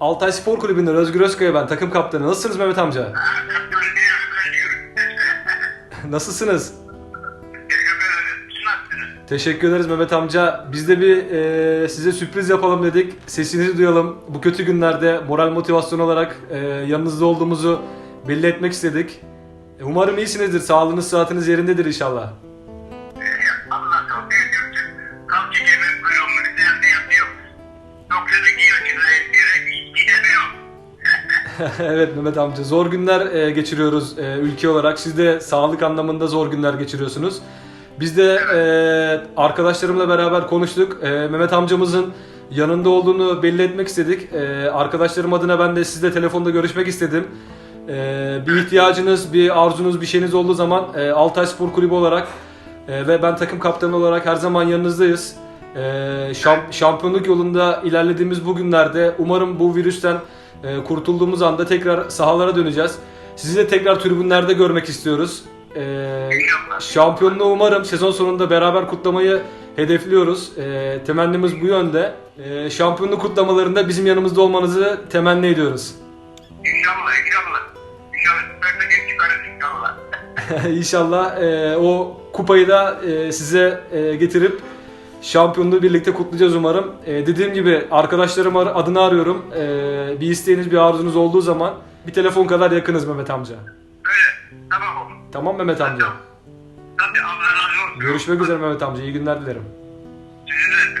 Altay Spor Kulübü'nden Özgür Özkaya ben takım kaptanı. Nasılsınız Mehmet amca? Teşekkür nasılsınız? Teşekkür ederiz Mehmet amca. Biz de bir e, size sürpriz yapalım dedik. Sesinizi duyalım. Bu kötü günlerde moral motivasyon olarak e, yanınızda olduğumuzu belli etmek istedik. E, Umarım iyisinizdir. Sağlığınız, sıhhatiniz yerindedir inşallah. evet Mehmet amca. Zor günler e, geçiriyoruz e, ülke olarak. Siz de sağlık anlamında zor günler geçiriyorsunuz. Biz de e, arkadaşlarımla beraber konuştuk. Mehmet amcamızın yanında olduğunu belli etmek istedik. Arkadaşlarım adına ben de sizle telefonda görüşmek istedim. Bir ihtiyacınız, bir arzunuz, bir şeyiniz olduğu zaman Altay Spor Kulübü olarak ve ben takım kaptanı olarak her zaman yanınızdayız. Şamp- şampiyonluk yolunda ilerlediğimiz bu günlerde umarım bu virüsten e, kurtulduğumuz anda tekrar sahalara döneceğiz. Sizi de tekrar tribünlerde görmek istiyoruz. E, şampiyonluğu umarım sezon sonunda beraber kutlamayı hedefliyoruz. E, temennimiz bu yönde. E, şampiyonluk kutlamalarında bizim yanımızda olmanızı temenni ediyoruz. İnşallah, inşallah. İnşallah süper de çıkarız inşallah. İnşallah e, o kupayı da e, size e, getirip şampiyonluğu birlikte kutlayacağız umarım. E, dediğim gibi arkadaşlarım ar- adını arıyorum. E, bir isteğiniz, bir arzunuz olduğu zaman bir telefon kadar yakınız Mehmet amca. Öyle. Tamam oğlum. Tamam Mehmet amca. Razı olsun. Görüşmek üzere Mehmet amca. İyi günler dilerim. Sizi de